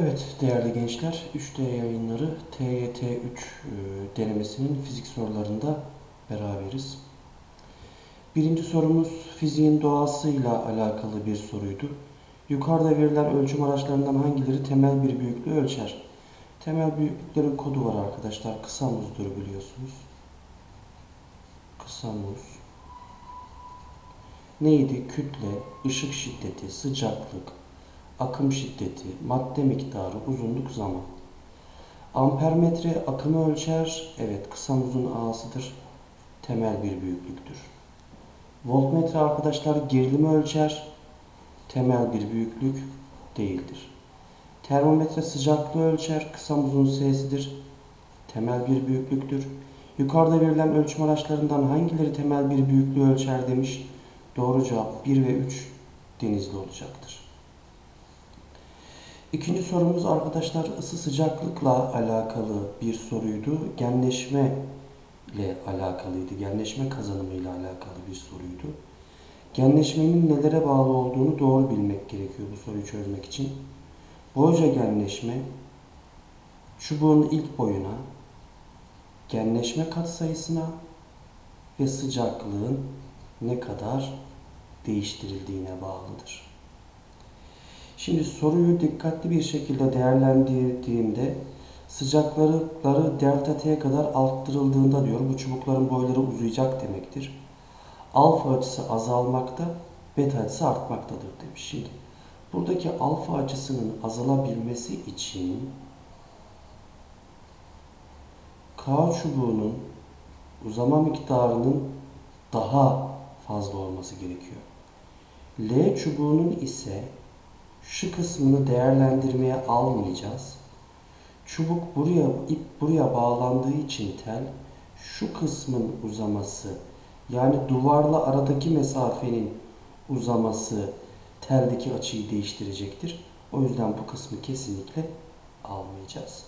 Evet değerli gençler, 3D yayınları TYT 3 e, denemesinin fizik sorularında beraberiz. Birinci sorumuz fiziğin doğasıyla alakalı bir soruydu. Yukarıda verilen ölçüm araçlarından hangileri temel bir büyüklüğü ölçer? Temel büyüklüklerin kodu var arkadaşlar. Kısa muzdur biliyorsunuz. Kısa muz. Neydi? Kütle, ışık şiddeti, sıcaklık, akım şiddeti, madde miktarı, uzunluk, zaman. Ampermetre akımı ölçer. Evet, kısa uzun ağasıdır. Temel bir büyüklüktür. Voltmetre arkadaşlar gerilimi ölçer. Temel bir büyüklük değildir. Termometre sıcaklığı ölçer. Kısa uzun S'sidir. Temel bir büyüklüktür. Yukarıda verilen ölçüm araçlarından hangileri temel bir büyüklüğü ölçer demiş. Doğru cevap 1 ve 3 denizli olacaktır. İkinci sorumuz arkadaşlar ısı sıcaklıkla alakalı bir soruydu. Genleşme ile alakalıydı. Genleşme kazanımı ile alakalı bir soruydu. Genleşmenin nelere bağlı olduğunu doğru bilmek gerekiyor bu soruyu çözmek için. Boyca genleşme çubuğun ilk boyuna, genleşme katsayısına ve sıcaklığın ne kadar değiştirildiğine bağlıdır. Şimdi soruyu dikkatli bir şekilde değerlendirdiğimde sıcaklıkları delta T'ye kadar arttırıldığında diyor bu çubukların boyları uzayacak demektir. Alfa açısı azalmakta, beta açısı artmaktadır demiş. Şimdi buradaki alfa açısının azalabilmesi için K çubuğunun uzama miktarının daha fazla olması gerekiyor. L çubuğunun ise şu kısmını değerlendirmeye almayacağız. Çubuk buraya, ip buraya bağlandığı için tel şu kısmın uzaması yani duvarla aradaki mesafenin uzaması teldeki açıyı değiştirecektir. O yüzden bu kısmı kesinlikle almayacağız.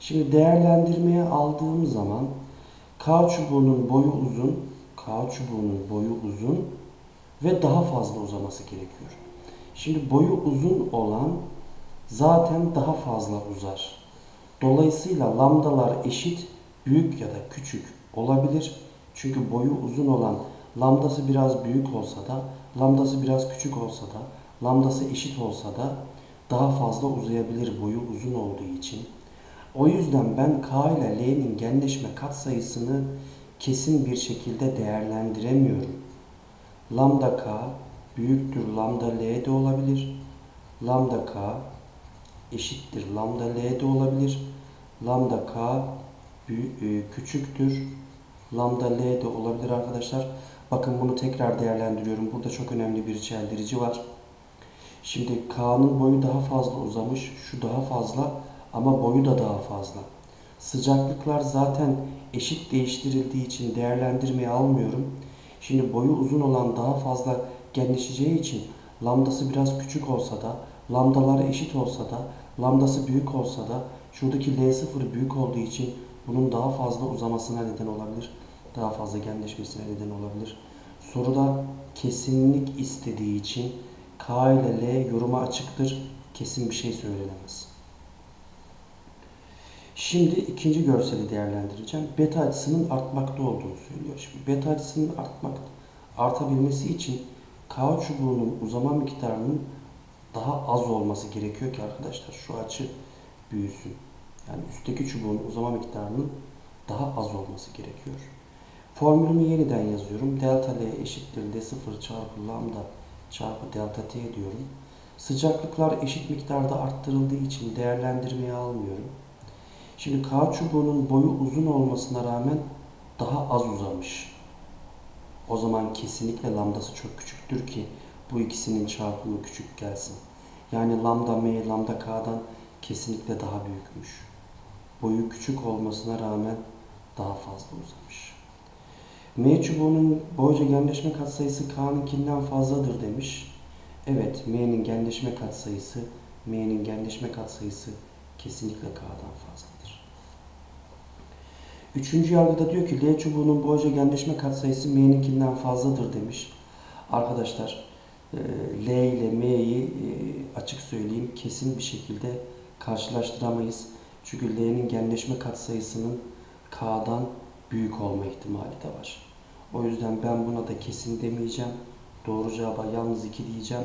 Şimdi değerlendirmeye aldığım zaman K çubuğunun boyu uzun, K çubuğunun boyu uzun ve daha fazla uzaması gerekiyor. Şimdi boyu uzun olan zaten daha fazla uzar. Dolayısıyla lambdalar eşit, büyük ya da küçük olabilir. Çünkü boyu uzun olan lambdası biraz büyük olsa da, lambdası biraz küçük olsa da, lambdası eşit olsa da daha fazla uzayabilir boyu uzun olduğu için. O yüzden ben K ile L'nin genleşme katsayısını kesin bir şekilde değerlendiremiyorum. Lambda K büyüktür lambda L de olabilir. Lambda K eşittir lambda L de olabilir. Lambda K e, küçüktür lambda L de olabilir arkadaşlar. Bakın bunu tekrar değerlendiriyorum. Burada çok önemli bir çeldirici var. Şimdi K'nın boyu daha fazla uzamış. Şu daha fazla ama boyu da daha fazla. Sıcaklıklar zaten eşit değiştirildiği için değerlendirmeye almıyorum. Şimdi boyu uzun olan daha fazla genleşeceği için lambdası biraz küçük olsa da, lambdalar eşit olsa da, lambdası büyük olsa da şuradaki L0 büyük olduğu için bunun daha fazla uzamasına neden olabilir. Daha fazla genleşmesine neden olabilir. Soruda kesinlik istediği için K ile L yoruma açıktır. Kesin bir şey söylenemez. Şimdi ikinci görseli değerlendireceğim. Beta açısının artmakta olduğunu söylüyor. Şimdi beta açısının artmak, artabilmesi için K çubuğunun uzama miktarının daha az olması gerekiyor ki arkadaşlar şu açı büyüsün. Yani üstteki çubuğun uzama miktarının daha az olması gerekiyor. Formülümü yeniden yazıyorum. Delta L eşittir D0 çarpı lambda çarpı delta T diyorum. Sıcaklıklar eşit miktarda arttırıldığı için değerlendirmeye almıyorum. Şimdi K çubuğunun boyu uzun olmasına rağmen daha az uzamış. O zaman kesinlikle lambdası çok küçüktür ki bu ikisinin çarpımı küçük gelsin. Yani lambda m lambda k'dan kesinlikle daha büyükmüş. Boyu küçük olmasına rağmen daha fazla uzamış. M çubuğunun boyca genleşme katsayısı K'nınkinden fazladır demiş. Evet, M'nin genleşme katsayısı, M'nin genleşme katsayısı kesinlikle K'dan fazladır. Üçüncü yargıda diyor ki L çubuğunun boyca genleşme katsayısı M'ninkinden fazladır demiş. Arkadaşlar e, L ile M'yi e, açık söyleyeyim kesin bir şekilde karşılaştıramayız. Çünkü L'nin genleşme katsayısının K'dan büyük olma ihtimali de var. O yüzden ben buna da kesin demeyeceğim. Doğru cevaba yalnız 2 diyeceğim.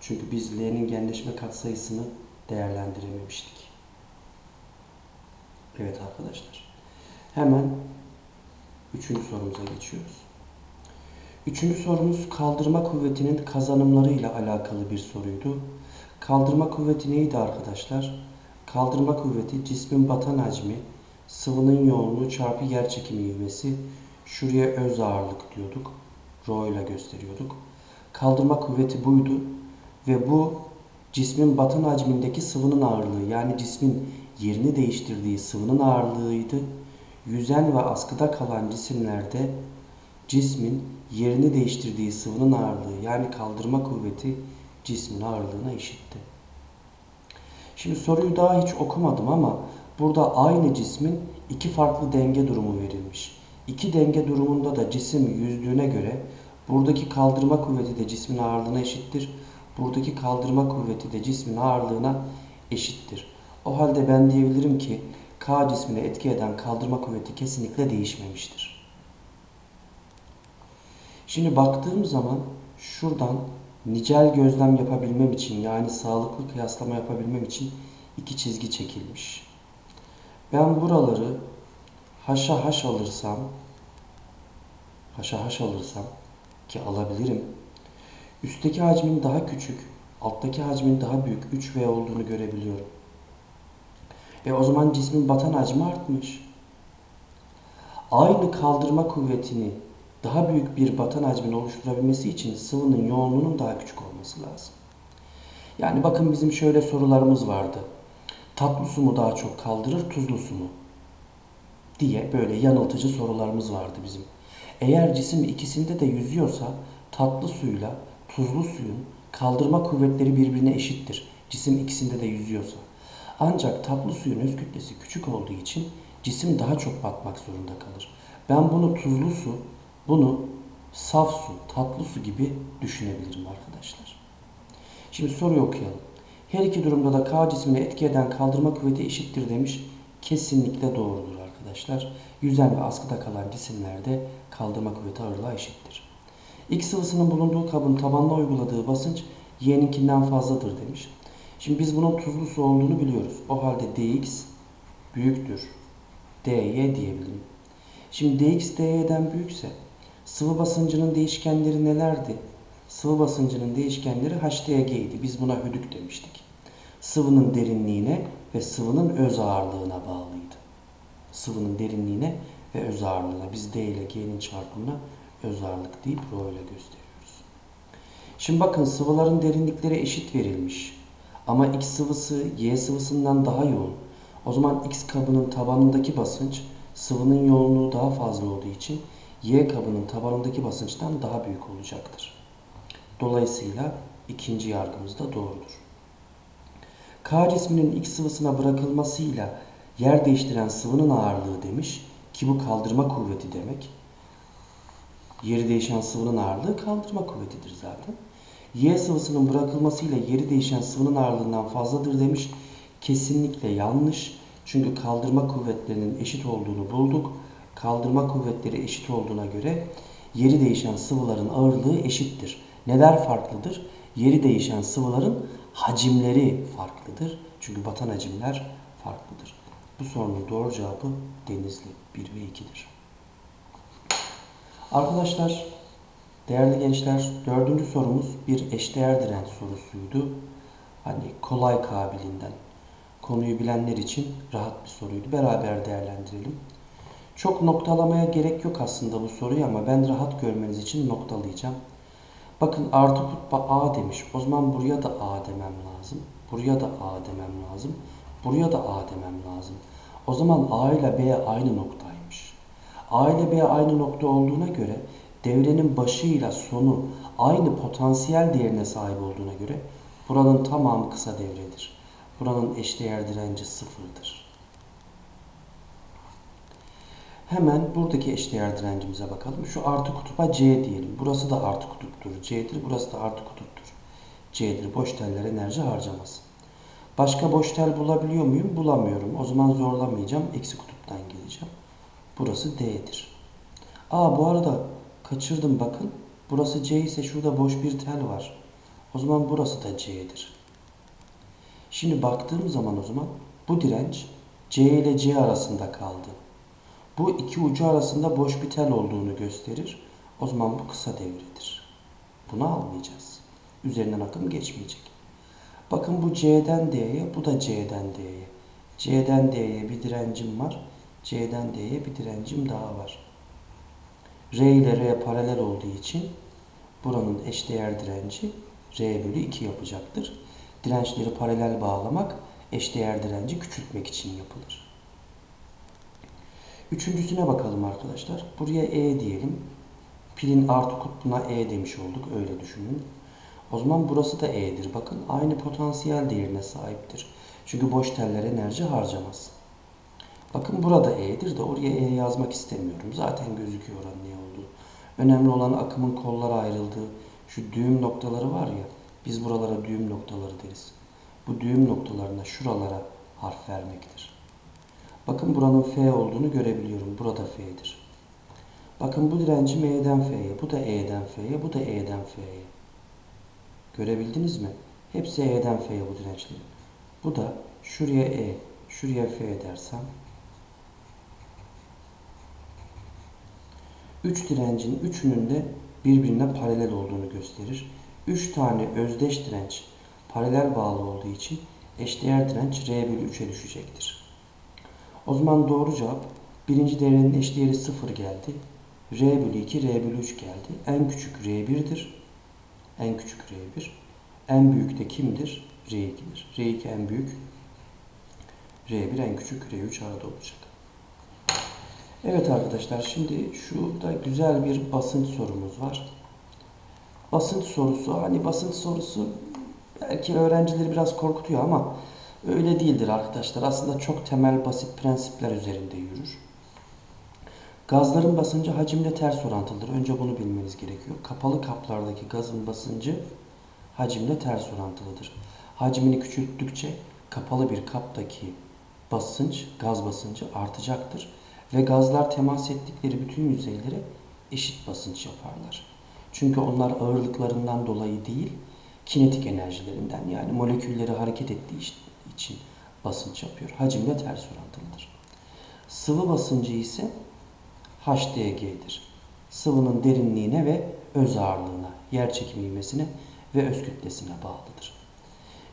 Çünkü biz L'nin genleşme katsayısını değerlendirememiştik. Evet arkadaşlar. Hemen üçüncü sorumuza geçiyoruz. Üçüncü sorumuz kaldırma kuvvetinin kazanımlarıyla alakalı bir soruydu. Kaldırma kuvveti neydi arkadaşlar? Kaldırma kuvveti cismin batan hacmi, sıvının yoğunluğu çarpı yer çekimi ivmesi. Şuraya öz ağırlık diyorduk. Rho ile gösteriyorduk. Kaldırma kuvveti buydu. Ve bu cismin batan hacmindeki sıvının ağırlığı yani cismin yerini değiştirdiği sıvının ağırlığıydı. Yüzen ve askıda kalan cisimlerde cismin yerini değiştirdiği sıvının ağırlığı yani kaldırma kuvveti cismin ağırlığına eşitti. Şimdi soruyu daha hiç okumadım ama burada aynı cismin iki farklı denge durumu verilmiş. İki denge durumunda da cisim yüzdüğüne göre buradaki kaldırma kuvveti de cismin ağırlığına eşittir. Buradaki kaldırma kuvveti de cismin ağırlığına eşittir. O halde ben diyebilirim ki K cismine etki eden kaldırma kuvveti kesinlikle değişmemiştir. Şimdi baktığım zaman şuradan nicel gözlem yapabilmem için yani sağlıklı kıyaslama yapabilmem için iki çizgi çekilmiş. Ben buraları haşa haş alırsam haşa haş alırsam ki alabilirim. Üstteki hacmin daha küçük, alttaki hacmin daha büyük 3V olduğunu görebiliyorum. E o zaman cismin batan hacmi artmış. Aynı kaldırma kuvvetini daha büyük bir batan hacmini oluşturabilmesi için sıvının yoğunluğunun daha küçük olması lazım. Yani bakın bizim şöyle sorularımız vardı. Tatlı su mu daha çok kaldırır, tuzlu su mu? diye böyle yanıltıcı sorularımız vardı bizim. Eğer cisim ikisinde de yüzüyorsa tatlı suyla tuzlu suyun kaldırma kuvvetleri birbirine eşittir. Cisim ikisinde de yüzüyorsa. Ancak tatlı suyun öz kütlesi küçük olduğu için cisim daha çok batmak zorunda kalır. Ben bunu tuzlu su, bunu saf su, tatlı su gibi düşünebilirim arkadaşlar. Şimdi soruyu okuyalım. Her iki durumda da K cismine etki eden kaldırma kuvveti eşittir demiş. Kesinlikle doğrudur arkadaşlar. Yüzen ve askıda kalan cisimlerde kaldırma kuvveti ağırlığa eşittir. X sıvısının bulunduğu kabın tabanına uyguladığı basınç Y'ninkinden fazladır demiş. Şimdi biz bunun tuzlu su olduğunu biliyoruz. O halde dx büyüktür. dy diyebilirim. Şimdi dx dy'den büyükse sıvı basıncının değişkenleri nelerdi? Sıvı basıncının değişkenleri HDG idi. Biz buna hüdük demiştik. Sıvının derinliğine ve sıvının öz ağırlığına bağlıydı. Sıvının derinliğine ve öz ağırlığına. Biz D ile G'nin çarpımına öz ağırlık deyip rho ile gösteriyoruz. Şimdi bakın sıvıların derinlikleri eşit verilmiş. Ama X sıvısı Y sıvısından daha yoğun. O zaman X kabının tabanındaki basınç sıvının yoğunluğu daha fazla olduğu için Y kabının tabanındaki basınçtan daha büyük olacaktır. Dolayısıyla ikinci yargımız da doğrudur. K cisminin X sıvısına bırakılmasıyla yer değiştiren sıvının ağırlığı demiş ki bu kaldırma kuvveti demek. Yeri değişen sıvının ağırlığı kaldırma kuvvetidir zaten. Y sıvısının bırakılmasıyla yeri değişen sıvının ağırlığından fazladır demiş. Kesinlikle yanlış. Çünkü kaldırma kuvvetlerinin eşit olduğunu bulduk. Kaldırma kuvvetleri eşit olduğuna göre yeri değişen sıvıların ağırlığı eşittir. Neler farklıdır? Yeri değişen sıvıların hacimleri farklıdır. Çünkü batan hacimler farklıdır. Bu sorunun doğru cevabı Denizli 1 ve 2'dir. Arkadaşlar, değerli gençler, dördüncü sorumuz bir eşdeğer direnç sorusuydu. Hani kolay kabilinden. Konuyu bilenler için rahat bir soruydu. Beraber değerlendirelim. Çok noktalamaya gerek yok aslında bu soruyu ama ben rahat görmeniz için noktalayacağım. Bakın artı kutba A demiş. O zaman buraya da A demem lazım. Buraya da A demem lazım. Buraya da A demem lazım. O zaman A ile B aynı noktaymış. A ile B aynı nokta olduğuna göre devrenin başıyla sonu aynı potansiyel değerine sahip olduğuna göre buranın tamamı kısa devredir. Buranın eşdeğer direnci sıfırdır. Hemen buradaki eşdeğer direncimize bakalım. Şu artı kutupa C diyelim. Burası da artı kutuptur. C'dir. Burası da artı kutuptur. C'dir. Boş teller enerji harcamaz. Başka boş tel bulabiliyor muyum? Bulamıyorum. O zaman zorlamayacağım. Eksi kutuptan geleceğim. Burası D'dir. Aa bu arada kaçırdım bakın. Burası C ise şurada boş bir tel var. O zaman burası da C'dir. Şimdi baktığım zaman o zaman bu direnç C ile C arasında kaldı. Bu iki ucu arasında boş bir tel olduğunu gösterir. O zaman bu kısa devredir. Bunu almayacağız. Üzerinden akım geçmeyecek. Bakın bu C'den D'ye, bu da C'den D'ye. C'den D'ye bir direncim var. C'den D'ye bir direncim daha var. R ile R paralel olduğu için buranın eşdeğer direnci R bölü 2 yapacaktır. Dirençleri paralel bağlamak eşdeğer direnci küçültmek için yapılır. Üçüncüsüne bakalım arkadaşlar. Buraya E diyelim. Pilin artı kutbuna E demiş olduk. Öyle düşünün. O zaman burası da E'dir. Bakın aynı potansiyel değerine sahiptir. Çünkü boş teller enerji harcamaz. Bakın burada E'dir de oraya E yazmak istemiyorum. Zaten gözüküyor oranın ne olduğu. Önemli olan akımın kollara ayrıldığı şu düğüm noktaları var ya. Biz buralara düğüm noktaları deriz. Bu düğüm noktalarına şuralara harf vermektir. Bakın buranın F olduğunu görebiliyorum. Burada F'dir. Bakın bu direncim E'den F'ye, bu da E'den F'ye, bu da E'den F'ye. Görebildiniz mi? Hepsi E'den F'ye bu dirençleri. Bu da şuraya E, şuraya F dersem. Üç direncin üçünün de birbirine paralel olduğunu gösterir. Üç tane özdeş direnç paralel bağlı olduğu için eşdeğer direnç R bölü 3'e düşecektir. O zaman doğru cevap birinci devrenin eşdeğeri 0 geldi. R bölü 2, R bölü 3 geldi. En küçük R1'dir. En küçük R1. En büyük de kimdir? R2'dir. R2 en büyük. R1 en küçük. R3 arada olacak. Evet arkadaşlar şimdi şurada güzel bir basınç sorumuz var. Basınç sorusu hani basınç sorusu belki öğrencileri biraz korkutuyor ama öyle değildir arkadaşlar. Aslında çok temel basit prensipler üzerinde yürür. Gazların basıncı hacimle ters orantılıdır. Önce bunu bilmeniz gerekiyor. Kapalı kaplardaki gazın basıncı hacimle ters orantılıdır. Hacmini küçülttükçe kapalı bir kaptaki basınç, gaz basıncı artacaktır. Ve gazlar temas ettikleri bütün yüzeylere eşit basınç yaparlar. Çünkü onlar ağırlıklarından dolayı değil, kinetik enerjilerinden yani molekülleri hareket ettiği için basınç yapıyor. Hacimle ters orantılıdır. Sıvı basıncı ise HDG'dir. Sıvının derinliğine ve öz ağırlığına, yer çekimi ivmesine ve öz kütlesine bağlıdır.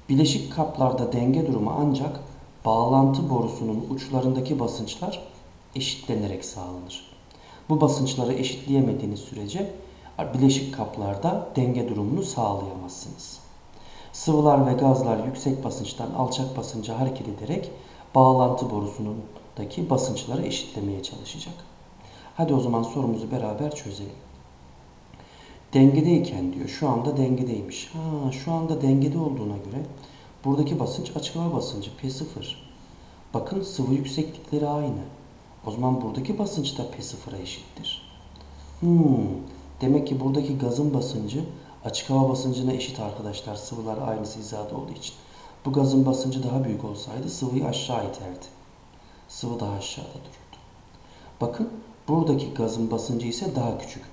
Bileşik kaplarda denge durumu ancak bağlantı borusunun uçlarındaki basınçlar eşitlenerek sağlanır. Bu basınçları eşitleyemediğiniz sürece bileşik kaplarda denge durumunu sağlayamazsınız. Sıvılar ve gazlar yüksek basınçtan alçak basınca hareket ederek bağlantı borusunundaki basınçları eşitlemeye çalışacak. Hadi o zaman sorumuzu beraber çözelim. Dengedeyken diyor. Şu anda dengedeymiş. Ha, şu anda dengede olduğuna göre buradaki basınç açık hava basıncı P0. Bakın sıvı yükseklikleri aynı. O zaman buradaki basınç da P0'a eşittir. Hmm, demek ki buradaki gazın basıncı açık hava basıncına eşit arkadaşlar. Sıvılar aynısı hizada olduğu için. Bu gazın basıncı daha büyük olsaydı sıvıyı aşağı iterdi. Sıvı daha aşağıda dururdu. Bakın buradaki gazın basıncı ise daha küçük.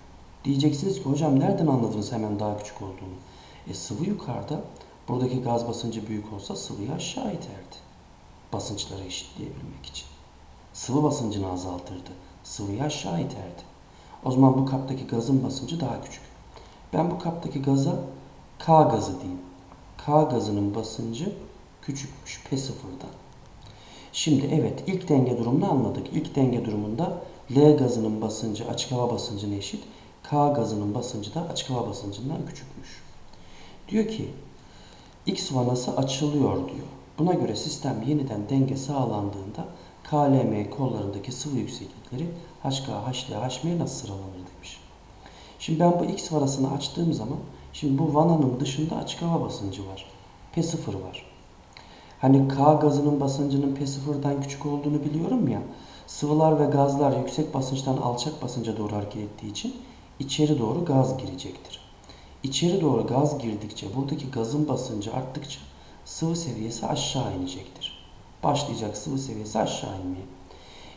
Diyeceksiniz ki hocam nereden anladınız hemen daha küçük olduğunu? E sıvı yukarıda. Buradaki gaz basıncı büyük olsa sıvıyı aşağı iterdi. Basınçları eşitleyebilmek için. Sıvı basıncını azaltırdı. Sıvıyı aşağı iterdi. O zaman bu kaptaki gazın basıncı daha küçük. Ben bu kaptaki gaza K gazı diyeyim. K gazının basıncı küçükmüş P0'dan. Şimdi evet ilk denge durumunu anladık. İlk denge durumunda L gazının basıncı açık hava basıncına eşit. K gazının basıncı da açık hava basıncından küçükmüş. Diyor ki X vanası açılıyor diyor. Buna göre sistem yeniden denge sağlandığında KLM kollarındaki sıvı yükseklikleri HK, HL, HM nasıl sıralanır demiş. Şimdi ben bu X vanasını açtığım zaman şimdi bu vananın dışında açık hava basıncı var. P0 var. Hani K gazının basıncının P0'dan küçük olduğunu biliyorum ya. Sıvılar ve gazlar yüksek basınçtan alçak basınca doğru hareket ettiği için içeri doğru gaz girecektir. içeri doğru gaz girdikçe buradaki gazın basıncı arttıkça sıvı seviyesi aşağı inecektir. Başlayacak sıvı seviyesi aşağı inmeye.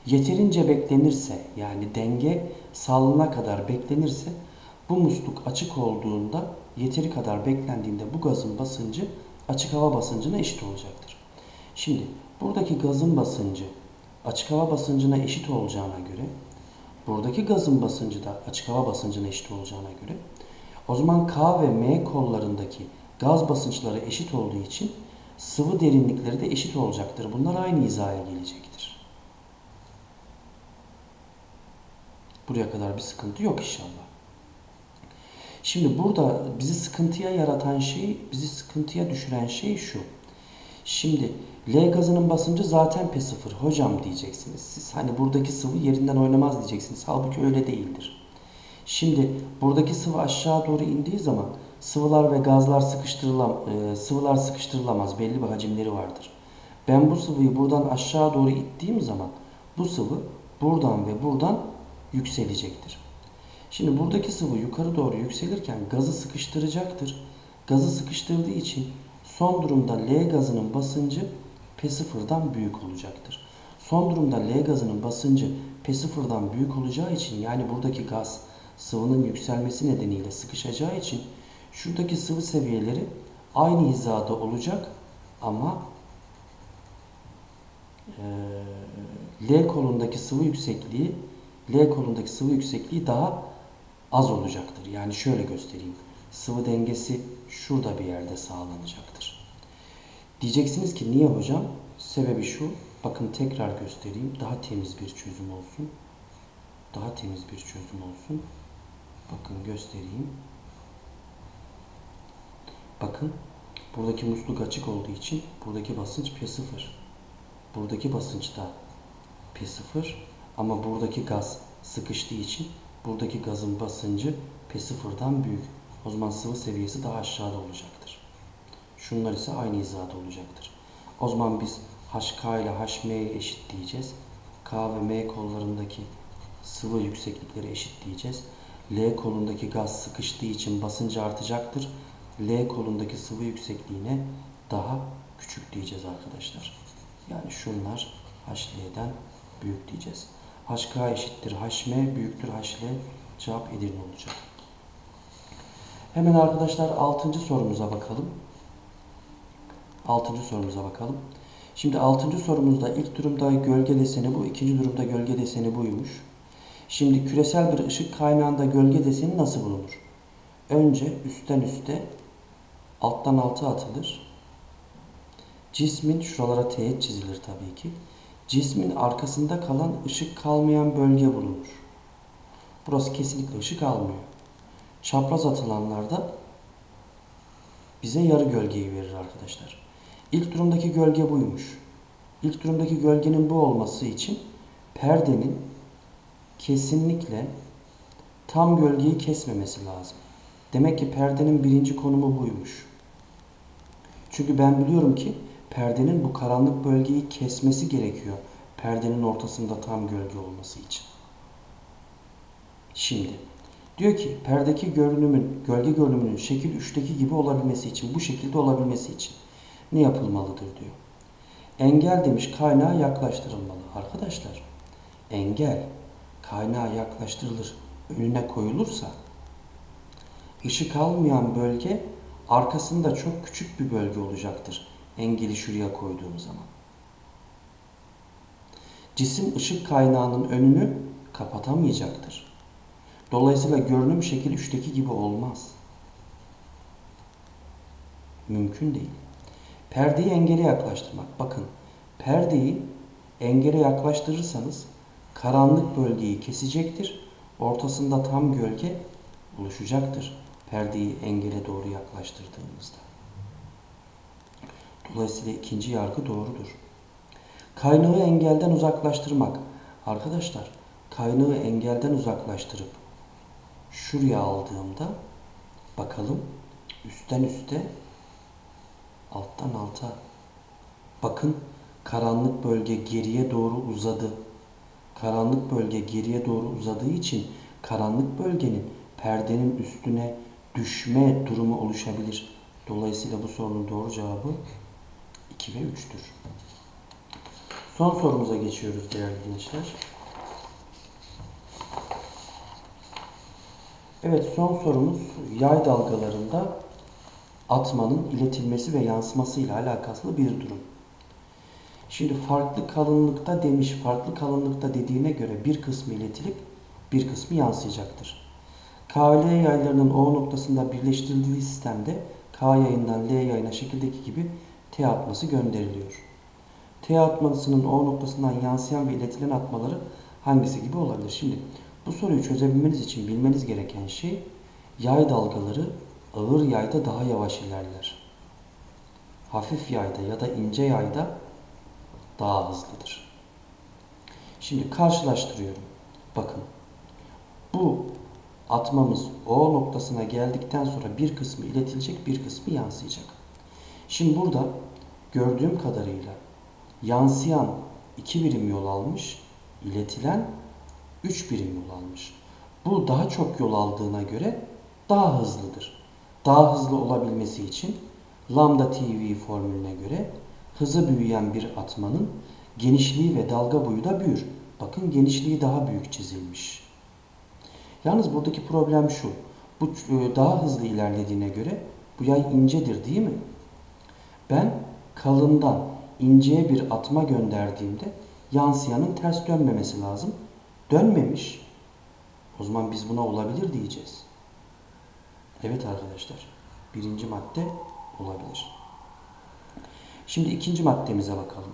Yeterince beklenirse yani denge sağlanana kadar beklenirse bu musluk açık olduğunda yeteri kadar beklendiğinde bu gazın basıncı açık hava basıncına eşit olacaktır. Şimdi buradaki gazın basıncı açık hava basıncına eşit olacağına göre buradaki gazın basıncı da açık hava basıncına eşit olacağına göre o zaman K ve M kollarındaki gaz basınçları eşit olduğu için sıvı derinlikleri de eşit olacaktır. Bunlar aynı hizaya gelecektir. Buraya kadar bir sıkıntı yok inşallah. Şimdi burada bizi sıkıntıya yaratan şey, bizi sıkıntıya düşüren şey şu. Şimdi L gazının basıncı zaten P0 hocam diyeceksiniz. Siz hani buradaki sıvı yerinden oynamaz diyeceksiniz. Halbuki öyle değildir. Şimdi buradaki sıvı aşağı doğru indiği zaman sıvılar ve gazlar sıkıştırılam e, sıvılar sıkıştırılamaz. Belli bir hacimleri vardır. Ben bu sıvıyı buradan aşağı doğru ittiğim zaman bu sıvı buradan ve buradan yükselecektir. Şimdi buradaki sıvı yukarı doğru yükselirken gazı sıkıştıracaktır. Gazı sıkıştırdığı için son durumda L gazının basıncı P0'dan büyük olacaktır. Son durumda L gazının basıncı P0'dan büyük olacağı için yani buradaki gaz sıvının yükselmesi nedeniyle sıkışacağı için şuradaki sıvı seviyeleri aynı hizada olacak ama L kolundaki sıvı yüksekliği L kolundaki sıvı yüksekliği daha az olacaktır. Yani şöyle göstereyim. Sıvı dengesi şurada bir yerde sağlanacaktır. Diyeceksiniz ki niye hocam? Sebebi şu. Bakın tekrar göstereyim. Daha temiz bir çözüm olsun. Daha temiz bir çözüm olsun. Bakın göstereyim. Bakın buradaki musluk açık olduğu için buradaki basınç P0. Buradaki basınç da P0 ama buradaki gaz sıkıştığı için buradaki gazın basıncı P0'dan büyük. O zaman sıvı seviyesi daha aşağıda olacaktır. Şunlar ise aynı hizada olacaktır. O zaman biz HK ile HM'ye eşit diyeceğiz. K ve M kollarındaki sıvı yükseklikleri eşit diyeceğiz. L kolundaki gaz sıkıştığı için basıncı artacaktır. L kolundaki sıvı yüksekliğine daha küçük diyeceğiz arkadaşlar. Yani şunlar HL'den büyük diyeceğiz. HK eşittir HM büyüktür HL cevap Edirne olacak. Hemen arkadaşlar 6. sorumuza bakalım. 6. sorumuza bakalım. Şimdi 6. sorumuzda ilk durumda gölge deseni bu, ikinci durumda gölge deseni buymuş. Şimdi küresel bir ışık kaynağında gölge deseni nasıl bulunur? Önce üstten üste, alttan alta atılır. Cismin şuralara teğet çizilir tabii ki. Cismin arkasında kalan ışık kalmayan bölge bulunur. Burası kesinlikle ışık almıyor. Çapraz atılanlarda bize yarı gölgeyi verir arkadaşlar. İlk durumdaki gölge buymuş. İlk durumdaki gölgenin bu olması için perdenin kesinlikle tam gölgeyi kesmemesi lazım. Demek ki perdenin birinci konumu buymuş. Çünkü ben biliyorum ki perdenin bu karanlık bölgeyi kesmesi gerekiyor. Perdenin ortasında tam gölge olması için. Şimdi diyor ki perdeki görünümün, gölge görünümünün şekil 3'teki gibi olabilmesi için, bu şekilde olabilmesi için ne yapılmalıdır diyor. Engel demiş kaynağa yaklaştırılmalı. Arkadaşlar engel kaynağa yaklaştırılır, önüne koyulursa ışık almayan bölge arkasında çok küçük bir bölge olacaktır. Engeli şuraya koyduğum zaman. Cisim ışık kaynağının önünü kapatamayacaktır. Dolayısıyla görünüm şekil 3'teki gibi olmaz. Mümkün değil. Perdeyi engele yaklaştırmak. Bakın perdeyi engele yaklaştırırsanız karanlık bölgeyi kesecektir. Ortasında tam gölge oluşacaktır. Perdeyi engele doğru yaklaştırdığımızda. Dolayısıyla ikinci yargı doğrudur. Kaynağı engelden uzaklaştırmak. Arkadaşlar kaynağı engelden uzaklaştırıp şuraya aldığımda bakalım üstten üste alttan alta bakın karanlık bölge geriye doğru uzadı. Karanlık bölge geriye doğru uzadığı için karanlık bölgenin perdenin üstüne düşme durumu oluşabilir. Dolayısıyla bu sorunun doğru cevabı 2 ve 3'tür. Son sorumuza geçiyoruz değerli gençler. Evet son sorumuz yay dalgalarında atmanın iletilmesi ve yansıması ile alakaslı bir durum. Şimdi farklı kalınlıkta demiş, farklı kalınlıkta dediğine göre bir kısmı iletilip bir kısmı yansıyacaktır. K ve L yaylarının O noktasında birleştirildiği sistemde K yayından L yayına şekildeki gibi T atması gönderiliyor. T atmasının O noktasından yansıyan ve iletilen atmaları hangisi gibi olabilir? Şimdi bu soruyu çözebilmeniz için bilmeniz gereken şey yay dalgaları ağır yayda daha yavaş ilerler. Hafif yayda ya da ince yayda daha hızlıdır. Şimdi karşılaştırıyorum. Bakın. Bu atmamız O noktasına geldikten sonra bir kısmı iletilecek, bir kısmı yansıyacak. Şimdi burada gördüğüm kadarıyla yansıyan 2 birim yol almış, iletilen 3 birim yol almış. Bu daha çok yol aldığına göre daha hızlıdır. Daha hızlı olabilmesi için lambda TV formülüne göre hızı büyüyen bir atmanın genişliği ve dalga boyu da büyür. Bakın genişliği daha büyük çizilmiş. Yalnız buradaki problem şu. Bu e, daha hızlı ilerlediğine göre bu yay incedir değil mi? Ben kalından inceye bir atma gönderdiğimde yansıyanın ters dönmemesi lazım. Dönmemiş. O zaman biz buna olabilir diyeceğiz. Evet arkadaşlar. Birinci madde olabilir. Şimdi ikinci maddemize bakalım.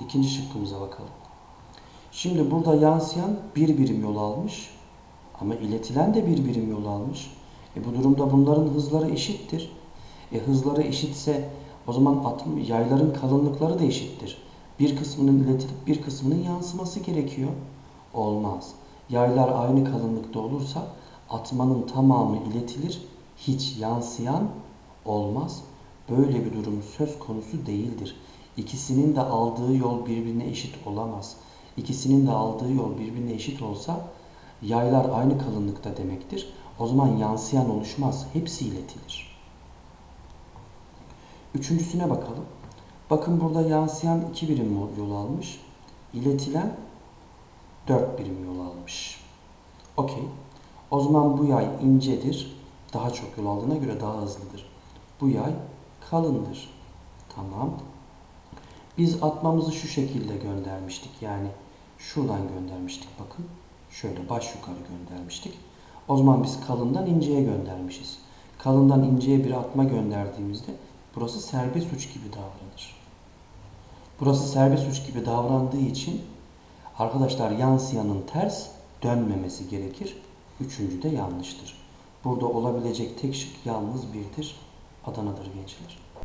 İkinci şıkkımıza bakalım. Şimdi burada yansıyan bir birim yol almış ama iletilen de bir birim yol almış. E bu durumda bunların hızları eşittir. E hızları eşitse o zaman atım, yayların kalınlıkları da eşittir. Bir kısmının iletilip bir kısmının yansıması gerekiyor. Olmaz. Yaylar aynı kalınlıkta olursa atmanın tamamı iletilir, hiç yansıyan olmaz. Böyle bir durum söz konusu değildir. İkisinin de aldığı yol birbirine eşit olamaz. İkisinin de aldığı yol birbirine eşit olsa yaylar aynı kalınlıkta demektir. O zaman yansıyan oluşmaz. Hepsi iletilir. Üçüncüsüne bakalım. Bakın burada yansıyan iki birim yol almış. İletilen dört birim yol almış. Okey. O zaman bu yay incedir. Daha çok yol aldığına göre daha hızlıdır. Bu yay kalındır. Tamam. Biz atmamızı şu şekilde göndermiştik. Yani şuradan göndermiştik bakın. Şöyle baş yukarı göndermiştik. O zaman biz kalından inceye göndermişiz. Kalından inceye bir atma gönderdiğimizde burası serbest uç gibi davranır. Burası serbest uç gibi davrandığı için arkadaşlar yansıyanın ters dönmemesi gerekir. Üçüncü de yanlıştır. Burada olabilecek tek şık yalnız birdir. Adana'dır gençler.